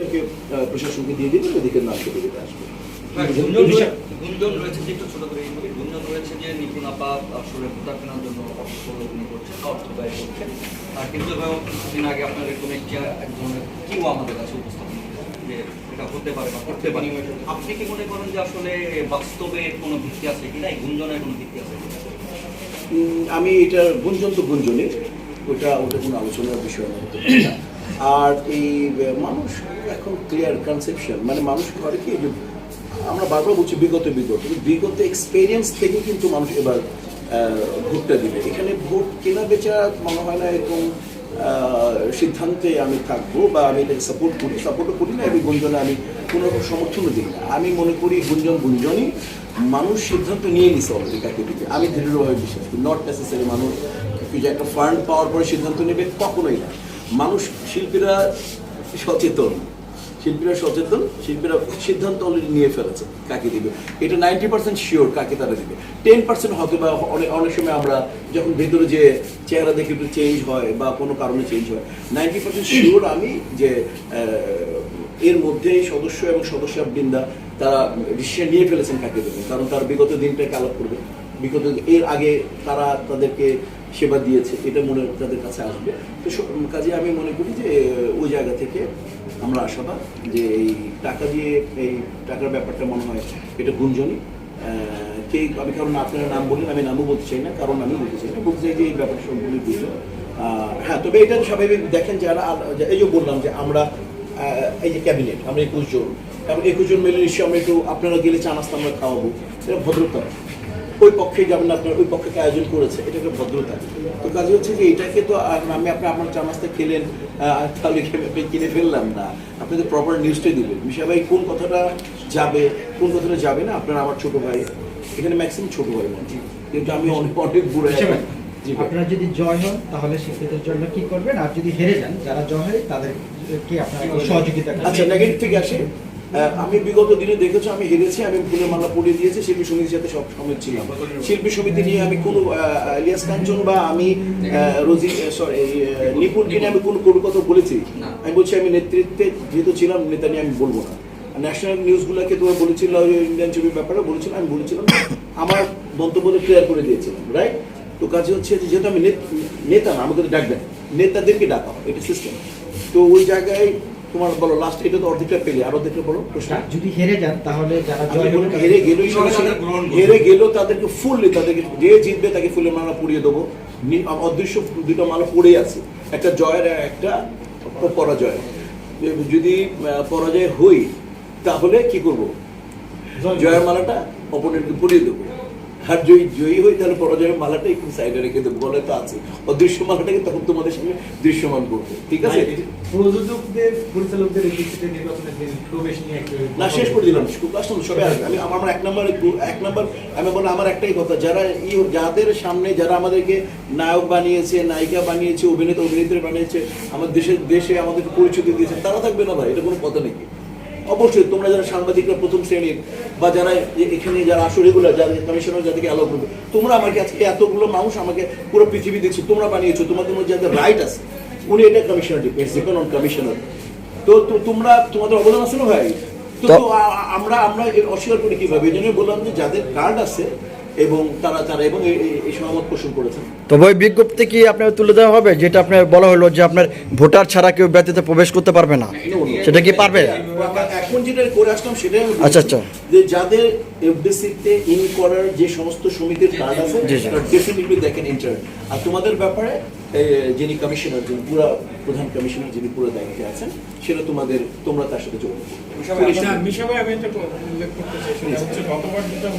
ওদেরকে আহ, প্রশাসনকে দিয়ে দিবেন ওদিকে নাম কেটে দিতে আসবে হ্যাঁ, গুঞ্জন রয়েছে যে একটু ছোট করে গুঞ্জন রয়েছে যে নিপুণ আপা আসলে ভোটার কেনার জন্য অর্থ উনি করছেন অর্থ ব্যয় করছেন। আর কিন্তু কিছুদিন আগে আপনার এরকম একটি এক ধরনের কিউ আমাদের কাছে উপস্থাপন যে এটা হতে পারে বা করতে পারে। আপনি কি মনে করেন যে আসলে বাস্তবে কোনো ভিত্তি আছে কিনা? এই গুঞ্জনের কোনো ভিত্তি আছে কিনা? আমি এটা গুঞ্জন তো গুঞ্জনই ওটা ওটা কোনো আলোচনার বিষয় না। আর এই মানুষ এখন ক্লিয়ার কনসেপশন মানে মানুষ করে কি আমরা বারবার বলছি বিগত বিগত বিগত এক্সপেরিয়েন্স থেকে কিন্তু মানুষ এবার ভোটটা দিবে। এখানে ভোট কেনা বেচা মনে হয় না এরকম সিদ্ধান্তে আমি থাকব বা আমি এটাকে সাপোর্ট করি। সাপোর্টও করি না এবং গুঞ্জনে আমি কোনো রকম সমর্থনও দিই না। আমি মনে করি গুঞ্জন গুঞ্জনই মানুষ সিদ্ধান্ত নিয়ে নিছে অলরেডি কাকে দিবে। আমি দৃঢ়ভাবে বিশ্বাস করি নট নেসেসারি মানুষ কি যে একটা ফান্ড পাওয়ার পরে সিদ্ধান্ত নেবে, কখনোই না। মানুষ শিল্পীরা সচেতন। শিল্পীরা সচেতন, শিল্পীরা সিদ্ধান্ত অলরেডি নিয়ে ফেলেছে কাকে দিবে। এটা নাইনটি পার্সেন্ট শিওর কাকে তারা দিবে। টেন পার্সেন্ট হয়তো বা অনেক অনেক সময় আমরা যখন ভেতরে যে চেহারা দেখে একটু চেঞ্জ হয় বা কোনো কারণে চেঞ্জ হয় নাইনটি পার্সেন্ট শিওর আমি যে এর মধ্যে সদস্য এবং সদস্য বৃন্দা তারা ডিসিশন নিয়ে ফেলেছেন কাকে দেবেন কারণ তারা বিগত দিনটাকে আলাপ করবে। বিগত এর আগে তারা তাদেরকে সেবা দিয়েছে, এটা মনে তাদের কাছে আসবে। তো কাজে আমি মনে করি যে, ওই জায়গা থেকে আমরা আশাবাদ যে এই টাকা দিয়ে, এই টাকার ব্যাপারটা মনে হয় এটা গুঞ্জনই। কে, আমি কারণ আপনারা নাম বললেন আমি নামও বলতে চাই না, কারণ আমি বলতে চাই না, বলতে চাই যে এই ব্যাপারটা সম্পূর্ণ গুঞ্জন। হ্যাঁ তবে এটা স্বাভাবিক, দেখেন যারা এই যে বললাম যে আমরা এই যে ক্যাবিনেট, আমরা একুশ জন। এবং একুশ জন মিলে নিশ্চয়ই আমরা একটু, আপনারা গেলে চা নাস্তা আমরা খাওয়াবো। এটা ভদ্রতা। ওই পক্ষে যাবেন আপনার ওই পক্ষকে আয়োজন করেছে এটা একটা ভদ্রতা। তো কাজে হচ্ছে যে এটাকে তো আমি আপনি আপনার চা নাস্তা খেলেন তাহলে কিনে ফেললাম না। আপনি তো প্রপার নিউজটাই দিবেন। মিশা ভাই কোন কথাটা যাবে কোন কথাটা যাবে না? আপনার আমার ছোট ভাই এখানে ম্যাক্সিমাম ছোট ভাই মনে কিন্তু আমি অনেক অনেক বুড়ো। আপনারা যদি জয় হন তাহলে শিল্পীদের জন্য কি করবেন? আর যদি হেরে যান যারা জয় হয় তাদের কি আপনারা সহযোগিতা? আচ্ছা নেগেটিভ থেকে আসে? আমি বিগত দিনে দেখেছি আমি হেরেছি আমি ফুলের মালা পরিয়ে দিয়েছি শিল্পী সমিতির সাথে সব সময় ছিলাম। শিল্পী সমিতি নিয়ে আমি কোনো ইলিয়াস কাঞ্চন বা আমি রোজি সরি নিপুণকে নিয়ে আমি কোনো কোনো কথা বলেছি। আমি বলছি আমি নেতৃত্বে যেহেতু ছিলাম নেতা নিয়ে আমি বলব না। ন্যাশনাল নিউজগুলোকে তোমার বলেছিল ইন্ডিয়ান ছবির ব্যাপারে বলেছিলাম আমি বলেছিলাম আমার বক্তব্য ক্লিয়ার করে দিয়েছিলাম রাইট তো কাজে হচ্ছে যে যেহেতু আমি নেত- নেতা না আমাকে তো ডাকবেন নেতাদেরকে ডাকা এটা সিস্টেম তো ওই জায়গায় তোমার বলো লাস্ট এটা তো অর্ধেকটা পেলে আর অর্ধেকটা বলো প্রশ্ন। যদি হেরে যান তাহলে যারা আমি জয় বলি, হেরে গেলেই তাদের হেরে গেলেও তাদেরকে ফুললি তাদেরকে যে জিতবে তাকে ফুলের মালা পরিয়ে দেবো। অদৃশ্য দুটো মালা পড়েই আছে। একটা জয়ের একটা পরাজয় যদি আহ, পরাজয় হই তাহলে কি করব? জয়ের মালাটা অপোনেন্টকে পরিয়ে দেবো। আর জয়ী জয়ী হই তাহলে পরাজয়ের মালাটা একটু সাইডে রেখে দেবো বলে তো আছে। অদৃশ্য মালাটাকে তখন তোমাদের সামনে দৃশ্যমান করব ঠিক আছে? প্রযোজকদের পরিচালকদের না শেষ করে দিলাম খুব আসলাম সবাই আসবে। আমি আমার এক নম্বর এক নম্বর আমি বলব আমার একটাই কথা যারা ই যাদের সামনে যারা আমাদেরকে নায়ক বানিয়েছে নায়িকা বানিয়েছে অভিনেতা অভিনেত্রী বানিয়েছে আমার দেশের দেশে আমাদেরকে পরিচিতি দিয়েছে তারা থাকবে না ভাই এটা কোনো কথা নাকি অবশ্যই তোমরা যারা সাংবাদিকরা প্রথম শ্রেণির বা যারা এখানে যারা আসো রেগুলার যাদের কমিশনার যাদেরকে অ্যালো করবে তোমরা আমাকে আজকে এতগুলো মানুষ আমাকে পুরো পৃথিবী দিচ্ছে তোমরা বানিয়েছো তোমাদের মধ্যে যাদের রাইট আছে উনি এটা commissioner depends depend on commissioner তো তোমরা তোমাদের অবদান না ভাই? তো আমরা আমরা অস্বীকার করি কীভাবে? এই জন্য বললাম যে যাদের কার্ড আছে এবং তারা তারা এবং এই- সহমত পোষণ করেছেন। তবে ওই বিজ্ঞপ্তি কি আপনার তুলে দেওয়া হবে? যেটা আপনার বলা হলো যে আপনার ভোটার ছাড়া কেউ ব্যক্তিতে প্রবেশ করতে পারবে না। সেটা কি পারবে? এখন যেটা করে আসলাম সেটাই আচ্ছা, আচ্ছা। যে যাদের এফডিসিতে ইন করার যে সমস্ত সমিতির কার্ড আছে। ডেফিনেটলি দেখেন ইন্টার আর তোমাদের ব্যাপারে যিনি কমিশনার যিনি পুরা প্রধান কমিশনার যিনি পুরো দায়িত্বে আছেন সেটা তোমাদের তোমরা তার সাথে যোগ করবে। আমি একটা উল্লেখ করতে চাই সেটা হচ্ছে গতবার যেটা